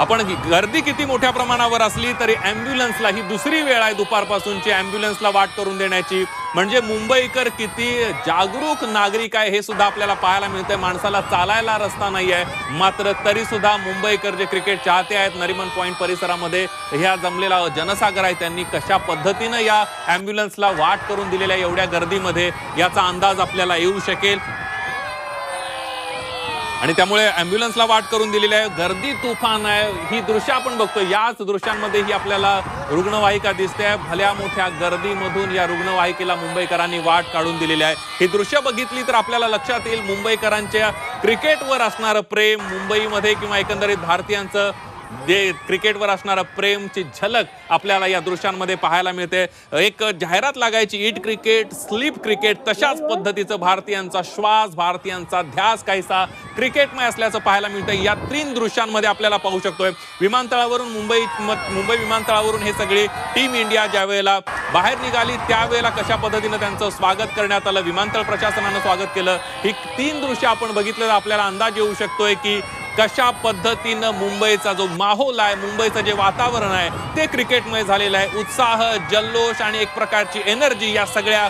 आपण गर्दी किती मोठ्या प्रमाणावर असली तरी ॲम्ब्युलन्सला ही दुसरी वेळ आहे दुपारपासूनची. ॲम्ब्युलन्सला वाट करून देण्याची. म्हणजे मुंबईकर किती जागरूक नागरिक आहे हे सुद्धा आपल्याला पाहायला मिळतंय. माणसाला चालायला रस्ता नाही आहे. मात्र तरी सुद्धा मुंबईकर जे क्रिकेट चाहते आहेत नरिमन पॉईंट परिसरामध्ये ह्या जमलेला जनसागर आहे. त्यांनी कशा पद्धतीनं या ॲम्ब्युलन्सला वाट करून दिलेल्या एवढ्या गर्दीमध्ये याचा अंदाज आपल्याला येऊ शकेल. आणि त्यामुळे अँब्युलन्सला वाट करून दिलेली आहे. गर्दी तुफान आहे. ही दृश्य आपण बघतो याच दृश्यांमध्ये ही आपल्याला रुग्णवाहिका दिसते. आहे भल्या मोठ्या गर्दीमधून या रुग्णवाहिकेला मुंबईकरांनी वाट काढून दिलेली आहे. ही दृश्य बघितली तर आपल्याला लक्षात येईल मुंबईकरांच्या क्रिकेटवर असणारं प्रेम मुंबईमध्ये किंवा एकंदरीत भारतीयांचं दे क्रिकेटवर असणारं प्रेमची झलक आपल्याला या दृश्यांमध्ये पाहायला मिळते. एक जाहिरात लागायची ईट क्रिकेट स्लीप क्रिकेट तशाच पद्धतीचं भारतीयांचा श्वास भारतीयांचा ध्यास काहीसा क्रिकेटमय असल्याचं पाहायला मिळतं या तीन दृश्यांमध्ये आपल्याला पाहू शकतोय. विमानतळावरून मुंबई म- मुंबई विमानतळावरून हे सगळी टीम इंडिया ज्या वेळेला बाहेर निघाली त्यावेळेला कशा पद्धतीनं त्यांचं स्वागत करण्यात आलं विमानतळ प्रशासनानं स्वागत केलं ही तीन दृश्य आपण बघितलं आपल्याला अंदाज येऊ शकतोय की कशा पद्धतीनं मुंबईचा जो माहोल आहे मुंबईचं जे वातावरण आहे ते क्रिकेटमय झालेलं आहे. उत्साह जल्लोष आणि एक प्रकारची एनर्जी या सगळ्या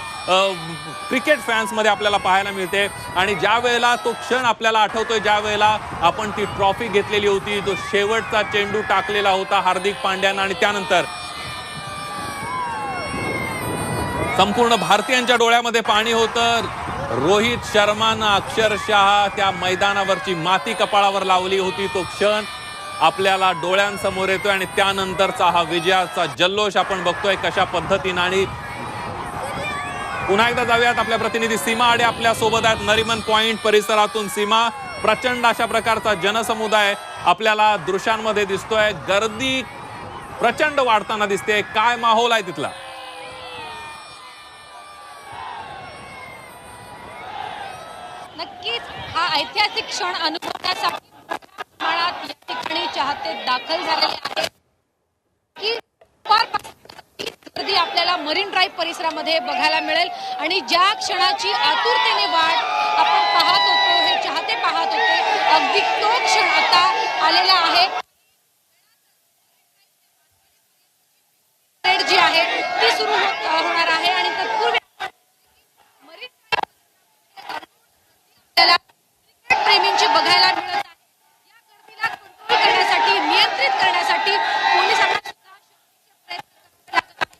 क्रिकेट फॅन्समध्ये आपल्याला पाहायला मिळते. आणि ज्या वेळेला तो क्षण आपल्याला आठवतोय ज्या वेळेला आपण ती ट्रॉफी घेतलेली होती तो शेवटचा चेंडू टाकलेला होता हार्दिक पांड्यानं आणि त्यानंतर संपूर्ण भारतीयांच्या डोळ्यामध्ये पाणी होतं. रोहित शर्मानं अक्षरशः त्या मैदानावरची माती कपाळावर लावली होती. तो क्षण आपल्याला डोळ्यांसमोर येतोय आणि त्यानंतरचा हा विजयाचा जल्लोष आपण बघतोय कशा पद्धतीनं. आणि पुन्हा एकदा जाऊयात आपल्या प्रतिनिधी सीमा आडे आपल्यासोबत आहेत. नरिमन पॉइंट परिसरातून सीमा प्रचंड अशा प्रकारचा जनसमुदाय आपल्याला दृश्यांमध्ये दिसतोय. गर्दी प्रचंड वाढताना दिसते काय माहोल आहे तिथला? नक्कीच हा ऐतिहासिक क्षण अनुभवण्यासाठी मोठ्या प्रमाणात या ठिकाणी चाहते दाखल झालेले आहेत. की गर्दी आपल्याला मरीन ड्राईव्ह परिसरामध्ये बघायला मिळेल आणि ज्या क्षणाची आतुरतेने वाट आपण पाहत होतो हे चाहते पाहत होते अगदी तो क्षण आता आलेला आहे परेड जी आहे ती सुरू होत- होणार आहे आणि तत्पूर्वी मरीन आपल्याला क्रिकेट प्रेमींची बघायला मिळत आहे. या गर्दीला कंट्रोल करण्यासाठी नियंत्रित करण्यासाठी पोलिसांना सुद्धा शक्तीचे प्रयत्न करावे लागत आहेत.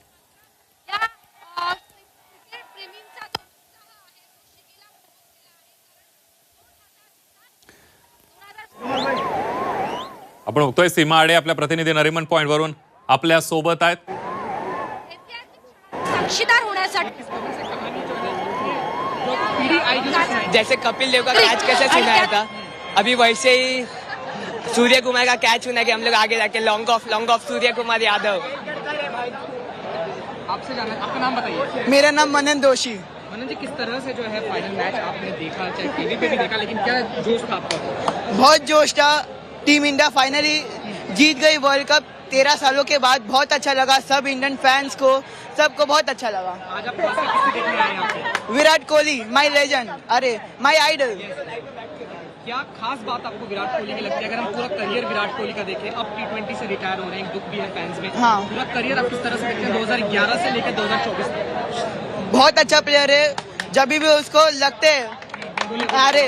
या अ, क्रिकेट प्रेमींचा जो उत्साह आहे तो शिगेला पोहोचलेला आहे कारण आपण बघतोय सीमा आडे आपल्या प्रतिनिधी नरिमन पॉइंट वरून आपल्यासोबत आहेत. साक्षीदार होण्यासाठी. जैसे कपिल देव का कैच कैसे सुनाया था? अभी वैसे ही सूर्य कुमार का कैच सुना कि हम लोग आगे जाके long of long of Surya Kumar Yadav. आपसे जानना आपका नाम बताइए। मेरा नाम मनन दोषी मनन जी किस तरह से जो है फाइनल मैच आपने देखा चाहे टीवी पे भी देखा लेकिन क्या जोश था आपका? बहुत जोश था। टीम इंडिया फाइनली जीत गई वर्ल्ड कप तेरह सालों के बाद बहुत अच्छा लगा। सब इंडियन फैंस को सबको बहुत अच्छा लगा। आज आप देखने आए हैं यहाँ पे विराट कोहली माई लेजेंड अरे माई आइडल क्या खास बात आपको विराट कोहली की लगती है? अगर हम पूरा करियर विराट कोहली का देखें अब टी ट्वेंटी से रिटायर हो रहे हैं दुख भी है फैंस में। हाँ। पूरा करियर आप किस तरह से देखते हैं? 2011 से लेकर 2024 तक। बहुत अच्छा प्लेयर है। जब भी उसको लगते हैं। अरे।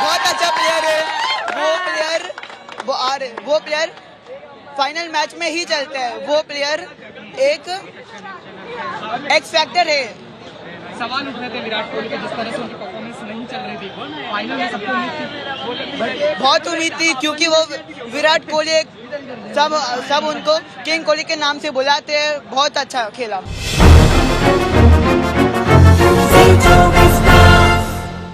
बहुत अच्छा प्लेयर है। वो प्लेयर वो अरे वो प्लेयर फाइनल मैच में ही चलते हैं। वो प्लेयर एक एक्स फैक्टर है। सवाल उठ रहे थे विराट कोहली के जिस तरह से उनकी परफॉर्मेंस नहीं चल रही थी। फाइनल में सबको उम्मीद थी। बहुत उम्मीद थी, क्योंकि वो विराट कोहली एक सब सब उनको किंग कोहली के नाम से बुलाते हैं, बहुत अच्छा खेला।